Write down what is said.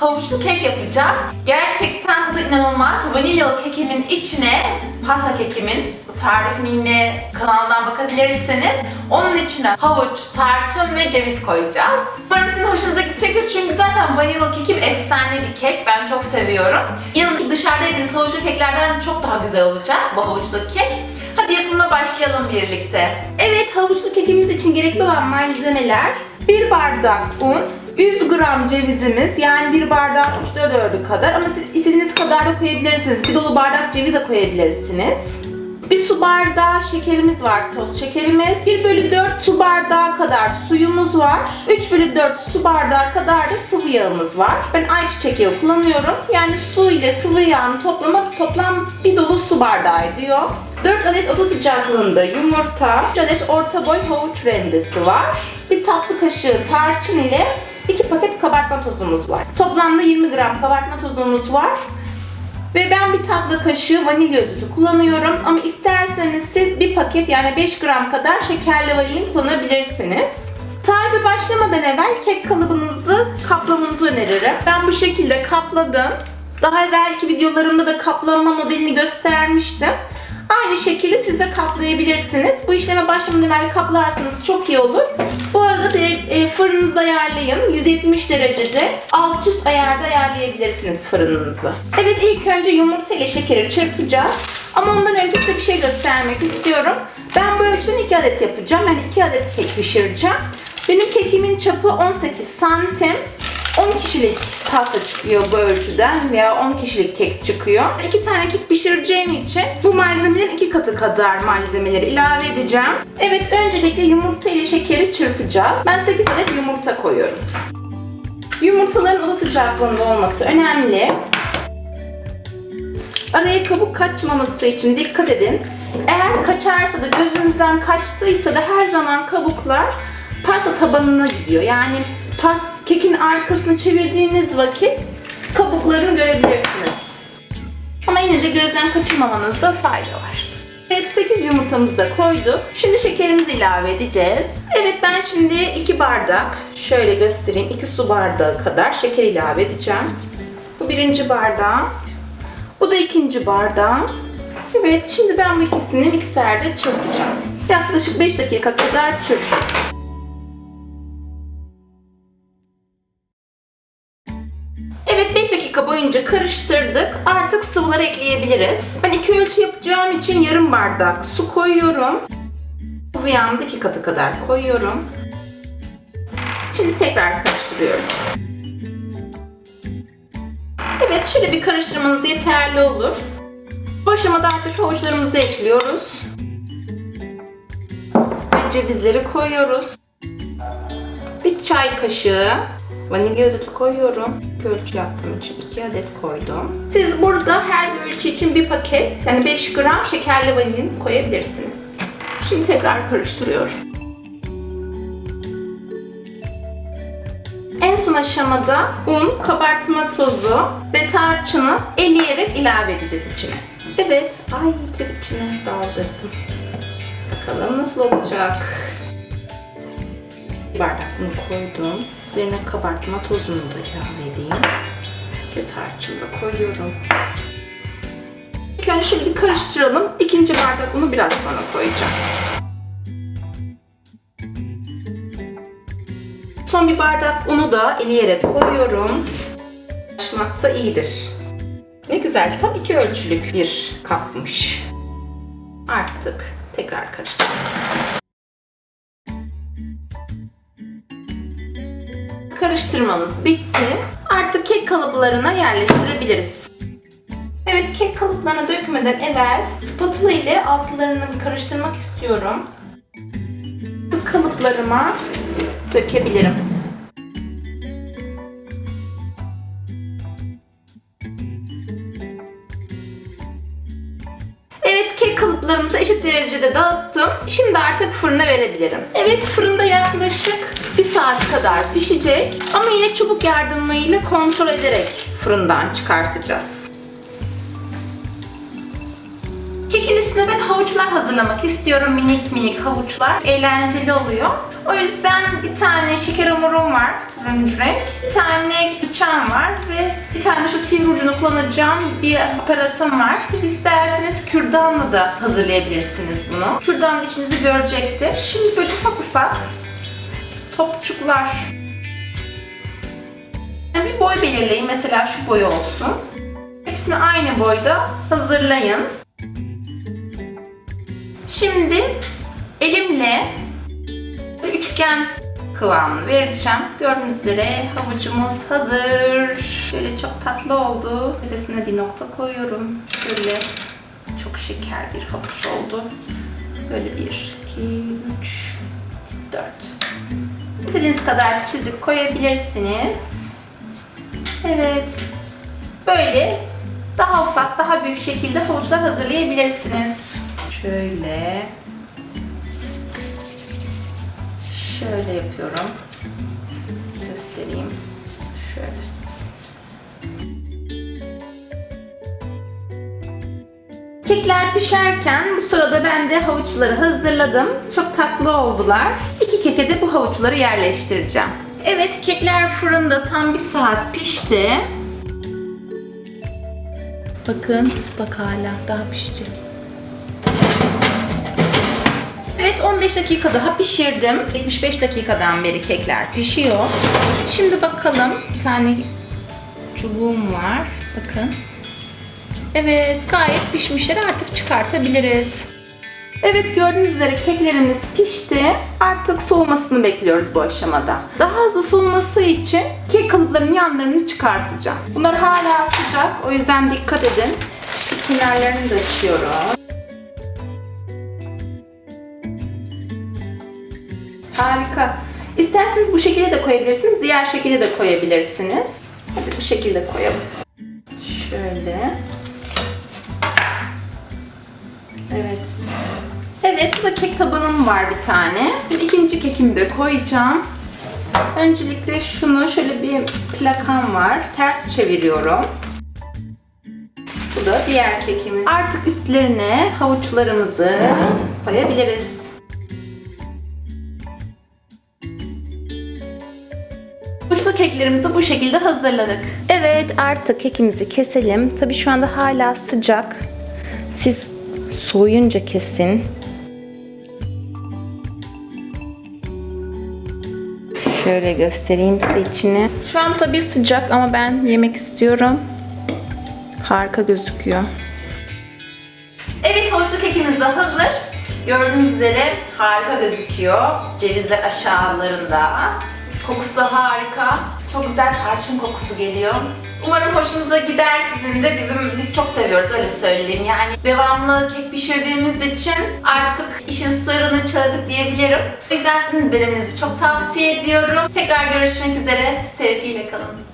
havuçlu kek yapacağız. Gerçekten tadı inanılmaz. Vanilyalı kekimin içine, pasta kekimin tarifini yine kanaldan bakabilirsiniz. Onun içine havuç, tarçın ve ceviz koyacağız. Umarım sizin hoşunuza gidecektir çünkü zaten vanilyalı kekim efsane bir kek. Ben çok seviyorum. İnanın dışarıda yediğiniz havuçlu keklerden çok daha güzel olacak bu havuçlu kek. Hadi yapımına başlayalım birlikte. Evet, havuçlu kekimiz için gerekli olan malzemeler 1 bardak un, 100 gram cevizimiz yani bir bardağın 3 4'ü kadar ama siz istediğiniz kadar da koyabilirsiniz. Bir dolu bardak ceviz de koyabilirsiniz. Bir su bardağı şekerimiz var, toz şekerimiz. 1 bölü 4 su bardağı kadar suyumuz var. 3 bölü 4 su bardağı kadar da sıvı yağımız var. Ben ayçiçek yağı kullanıyorum. Yani su ile sıvı yağın toplamı toplam bir dolu su bardağı ediyor. 4 adet oda sıcaklığında yumurta, 3 adet orta boy havuç rendesi var. Bir tatlı kaşığı tarçın ile 2 paket kabartma tozumuz var. Toplamda 20 gram kabartma tozumuz var. Ve ben bir tatlı kaşığı vanilya özütü kullanıyorum. Ama isterseniz siz bir paket yani 5 gram kadar şekerli vanilin kullanabilirsiniz. Tarife başlamadan evvel kek kalıbınızı kaplamanızı öneririm. Ben bu şekilde kapladım. Daha evvelki videolarımda da kaplama modelini göstermiştim. Aynı şekilde siz de kaplayabilirsiniz. Bu işleme başlamadan evvel kaplarsanız çok iyi olur. Bu arada e, fırınınızı ayarlayın. 170 derecede alt üst ayarda ayarlayabilirsiniz fırınınızı. Evet ilk önce yumurta ile şekeri çırpacağız. Ama ondan önce size bir şey göstermek istiyorum. Ben bu ölçüden 2 adet yapacağım. Yani 2 adet kek pişireceğim. Benim kekimin çapı 18 santim. 10 kişilik pasta çıkıyor bu ölçüden veya 10 kişilik kek çıkıyor. 2 tane kek pişireceğim için bu malzemelerin 2 katı kadar malzemeleri ilave edeceğim. Evet öncelikle yumurta ile şekeri çırpacağız. Ben 8 adet yumurta koyuyorum. Yumurtaların oda sıcaklığında olması önemli. Araya kabuk kaçmaması için dikkat edin. Eğer kaçarsa da gözünüzden kaçtıysa da her zaman kabuklar pasta tabanına gidiyor. Yani pas, kekin arkasını çevirdiğiniz vakit kabuklarını görebilirsiniz. Ama yine de gözden kaçırmamanızda fayda var. Evet 8 yumurtamızı da koyduk. Şimdi şekerimizi ilave edeceğiz. Evet ben şimdi 2 bardak şöyle göstereyim 2 su bardağı kadar şeker ilave edeceğim. Bu birinci bardağım. Bu da ikinci bardağım. Evet şimdi ben bu ikisini mikserde çırpacağım. Yaklaşık 5 dakika kadar çırpacağım. Boyunca karıştırdık. Artık sıvıları ekleyebiliriz. Ben iki ölçü yapacağım için yarım bardak su koyuyorum. Sıvı yağımı da iki katı kadar koyuyorum. Şimdi tekrar karıştırıyorum. Evet şöyle bir karıştırmanız yeterli olur. Bu aşamada artık havuçlarımızı ekliyoruz. Ve cevizleri koyuyoruz. Bir çay kaşığı vanilya özütü koyuyorum. İki ölçü yaptığım için 2 adet koydum. Siz burada her bir ölçü için bir paket yani 5 gram şekerli vanilin koyabilirsiniz. Şimdi tekrar karıştırıyorum. En son aşamada un, kabartma tozu ve tarçını eleyerek ilave edeceğiz içine. Evet, ay çok içine daldırdım. Bakalım nasıl olacak. Bir bardak un koydum. Üzerine kabartma tozunu da ilave edeyim. Ve tarçını da koyuyorum. İlk önce bir karıştıralım. İkinci bardak unu biraz sonra koyacağım. Son bir bardak unu da eleyerek koyuyorum. Taşmazsa iyidir. Ne güzel. Tam iki ölçülük bir kapmış. Artık tekrar karıştıralım. Karıştırmamız bitti. Artık kek kalıplarına yerleştirebiliriz. Evet kek kalıplarına dökmeden evvel spatula ile altlarını karıştırmak istiyorum. Bu kalıplarıma dökebilirim. Kek kalıplarımızı eşit derecede dağıttım. Şimdi artık fırına verebilirim. Evet fırında yaklaşık bir saat kadar pişecek. Ama yine çubuk yardımıyla kontrol ederek fırından çıkartacağız. Kekin üstüne ben havuçlar hazırlamak istiyorum. Minik minik havuçlar. Eğlenceli oluyor. O yüzden bir tane şeker hamurum var. Turuncu renk. Bir tane bıçağım var ve bir tane şu sivri ucunu kullanacağım bir aparatım var. Siz isterseniz kürdanla da hazırlayabilirsiniz bunu. Kürdan da işinizi görecektir. Şimdi böyle ufak ufak topçuklar. Yani bir boy belirleyin. Mesela şu boy olsun. Hepsini aynı boyda hazırlayın. Şimdi elimle üçgen kıvamını vereceğim. Gördüğünüz üzere havucumuz hazır. Şöyle çok tatlı oldu. Tepesine bir nokta koyuyorum. Şöyle çok şeker bir havuç oldu. Böyle bir, iki, üç, dört. İstediğiniz kadar çizik koyabilirsiniz. Evet. Böyle daha ufak, daha büyük şekilde havuçlar hazırlayabilirsiniz. Şöyle. Şöyle yapıyorum. Göstereyim. Şöyle. Kekler pişerken bu sırada ben de havuçları hazırladım. Çok tatlı oldular. İki keke de bu havuçları yerleştireceğim. Evet kekler fırında tam bir saat pişti. Bakın ıslak hala daha pişecek. Evet 15 dakika daha pişirdim. 75 dakikadan beri kekler pişiyor. Şimdi bakalım bir tane çubuğum var. Bakın. Evet gayet pişmişler artık çıkartabiliriz. Evet gördüğünüz üzere keklerimiz pişti. Artık soğumasını bekliyoruz bu aşamada. Daha hızlı soğuması için kek kalıplarının yanlarını çıkartacağım. Bunlar hala sıcak o yüzden dikkat edin. Şu kenarlarını da açıyorum. Harika. İsterseniz bu şekilde de koyabilirsiniz, diğer şekilde de koyabilirsiniz. Hadi bu şekilde koyalım. Şöyle. Evet. Evet, bu da kek tabanım var bir tane. İkinci kekimi de koyacağım. Öncelikle şunu şöyle bir plakam var. Ters çeviriyorum. Bu da diğer kekimiz. Artık üstlerine havuçlarımızı koyabiliriz. Keklerimizi bu şekilde hazırladık. Evet artık kekimizi keselim. Tabii şu anda hala sıcak. Siz soğuyunca kesin. Şöyle göstereyim size içini. Şu an tabii sıcak ama ben yemek istiyorum. Harika gözüküyor. Evet havuçlu kekimiz de hazır. Gördüğünüz üzere harika gözüküyor. Cevizler aşağılarında. Kokusu da harika. Çok güzel tarçın kokusu geliyor. Umarım hoşunuza gider sizin de. Bizim biz çok seviyoruz öyle söyleyeyim. Yani devamlı kek pişirdiğimiz için artık işin sırrını çözdük diyebilirim. O yüzden sizin de denemenizi çok tavsiye ediyorum. Tekrar görüşmek üzere. Sevgiyle kalın.